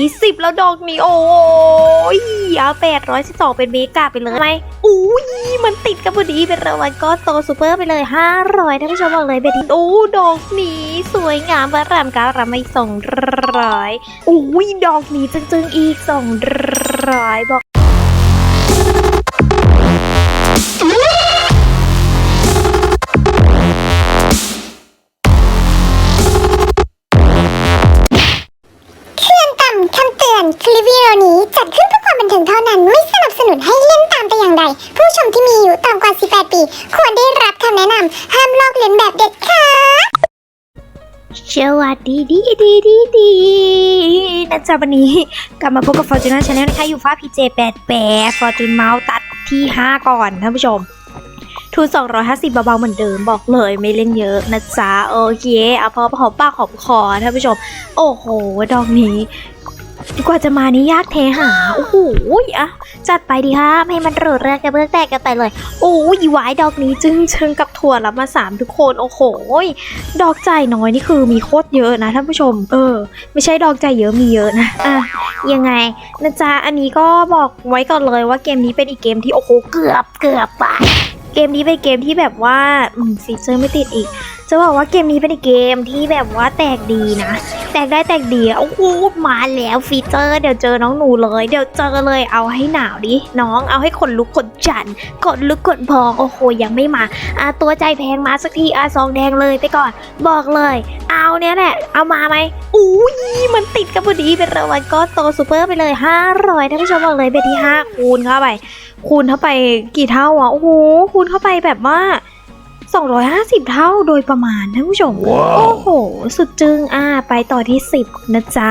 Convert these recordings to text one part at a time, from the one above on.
ยี่สิบแล้วดอกนี้ โอ้ยเอาแปดร้อยสิบสองเป็นเมกาไปเลยไหมอู้ยมันติดกับพอดีเป็นรางวัลก้อนโตซูเปอร์ไปเลยห้าร้อยท่านผู้ชมบอกเลยเบทีโอ้ดอกนี้ สวยงามประรามการำไม่สองร้อยอู้ยดอกนี้จึงๆอีกสองร้อยบอก ผู้ชมที่มีอายุต่ำกว่า 18 ปี ควรได้รับคำแนะนำห้ามลอกเลียนแบบเด็ดขาดสวัสดีดีดีดีดีนะจ๊ะวันนี้กลับมาพบกับ Fortuna Channel นะคะอยู่ฟ้าพีเจแปดแปด Fortune Mouse ตัดที่ 5 ก่อนท่านผู้ชมทุน250 เบาๆเหมือนเดิมบอกเลยไม่เล่นเยอะนะจ๊ะ โอเคเอาพอหอมปากหอมคอท่านผู้ชม โอ้โห ดอกนี้ กว่าจะมานี่ยากเทหา โอ้โหอะจัดไปดีค่ะให้มันเรือแรกกระเบื้องแตกกันไปเลย โอ้ยหวายดอกนี้จึงเชิงกับถั่วรับมาสามทุกคน โอ้โหดอกใจน้อยนี่คือมีโคตรเยอะนะท่านผู้ชม เออ ไม่ใช่ดอกใจเยอะมีเยอะนะ อะ ยังไงนะจ๊ะ อันนี้ก็บอกไว้ก่อนเลยว่าเกมนี้เป็นอีกเกมที่โอ้โหเกือบเกือบไปเกมนี้เป็นเกมที่แบบว่าอืมฟีเจอร์ไม่ติดอีก จะบอกว่าเกมนี้เป็นอีเกมที่แบบว่าแตกดีนะ แตกได้แตกดีโอ้โหมาแล้วฟีเจอร์ เดี๋ยวเจอน้องหนูเลย เดี๋ยวเจอเลยเอาให้หนาวดิน้องเอาให้ขนลุกขนจันขนลุกขนพองโอ้โหยังไม่มาอะตัวใจแพงมาสักทีอะซองแดงเลยไปก่อน บอกเลย เอาเนี่ยแหละเอามาไหมอู้ยมันติดกันพอดีเป็นรางวัลก็โตซูเปอร์ไปเลย500ท่านผู้ชมบอกเลยเบทที่ 5 คูณเข้าไป คูณเข้าไปกี่เท่าอะโอ้โหคูณเข้าไปแบบว่า 250 เท่าโดยประมาณท่านผู้ชมโอ้โห สุดจึงอ่าไปต่อที่ 10 นะจ๊ะ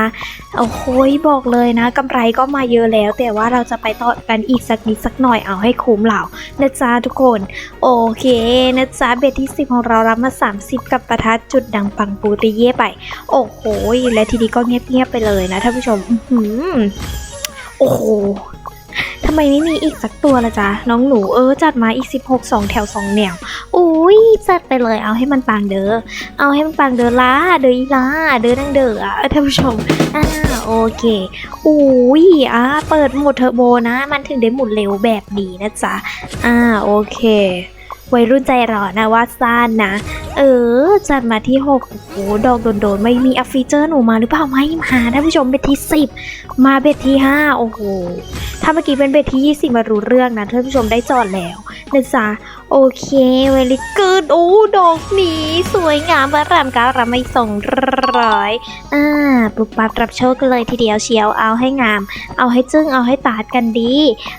โอ้โหบอกเลยนะกำไรก็มาเยอะแล้ว แต่ว่าเราจะไปต่อกันอีกสักนิดสักหน่อยเอาให้คุ้มเหล่านะจ๊ะทุกคน โอเคนะจ๊ะเบ็ดที่ 10 ของเรารับมา 30 กับประทัดจุดดังปังปูริเย่ไป โอ้โหและทีนี้ก็เงียบๆไปเลยนะท่านผู้ชม อื้อหือโอ้โหทำไมไม่มีอีกสักตัวละจ๊ะ น้องหนูเออจัดมาอีก 16 2 แถว 2 แนวอุ้ยจัดไปเลยเอาให้มันปังเด้อเอาให้มันปังเด้อล่าเด้ออีล่าเด้อนังเด้ออะท่านผู้ชมอ่าโอเคอุ้ยอ่าเปิดโหมดเทอร์โบนะ มันถึงได้หมุนเร็วแบบนี้นะจ๊ะอ่าโอเควัยรุ่นใจร้อนนะว่าซ่านนะ เออ จัดมาที่ 6 โอ้โห ดอกโดนๆ ไม่มีอัฟฟีเจอร์หนูมาหรือเปล่าไม่มาท่านผู้ชมเบ็ดที่ 10 มาเบ็ดที่ 5 โอ้โหถ้าเมื่อกี้เป็นเบ็ดที่ 20 มารู้เรื่องนะท่านผู้ชมได้จอดแล้วนะจ๊ะโอเคเวลิกูดโอ้ดอกนี้ สวยงามประรามการำไม่ส่งร้อยอ่าปุบปับรับโชคกันเลยทีเดียวเชียวเอาให้งาม เอาให้จึ้งเอาให้ตาดกันดี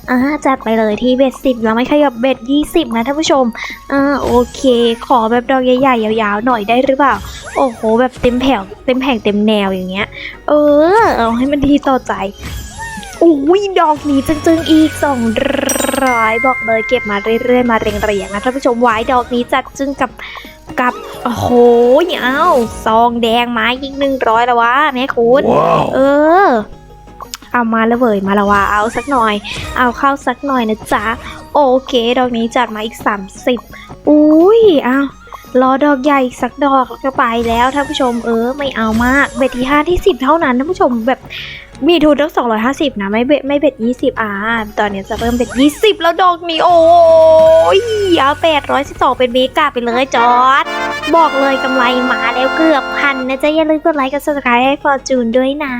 อ่าจัดไปเลยที่เบ็ดสิบแล้วไม่ขยับเบ็ดยี่สิบนะท่านผู้ชมอ่าโอเค ขอแบบดอกใหญ่ๆยาวๆหน่อยได้หรือเปล่า โอ้โห แบบเต็มแผงเต็มแผงเต็มแนวอย่างเงี้ย เออ เอาให้มันดีต่อใจ อุ้ยดอกนี้จึงๆอีกสองร้อยบอกเลยเก็บมาเรื่อยๆมาเรียงๆนะท่านผู้ชมไว้ดอกนี้จัดจึงกับกับโอ้โหเอาซองแดงมาอีกหนึ่งร้อยแล้ววะแม่คุณ Wow. เออ เอามาและเวยมาละว่าเอาสักหน่อย เอาเข้าสักหน่อยนะจ๊ะโอเคดอกนี้จัดมาอีก 30 อุ้ยเอารอดอกใหญ่อีกสักดอกก็ไปแล้วท่านผู้ชมเออ ไม่เอามากเบ็ดที่5ที่10เท่านั้นท่านผู้ชมแบบ มีทุนตั้ง250 นะ ไม่เบ็ดไม่เบ็ด20 อ่า ตอนนี้จะเพิ่มเบ็ด20 แล้วดอกนี้ โอ้ยเอา812 เป็นเมกาไปเลยจอด บอกเลยกำไรมาแล้วเกือบพันนะจ๊ะอย่าลืมกดไลค์กด subscribe ให้ฟอร์จูนด้วยนะ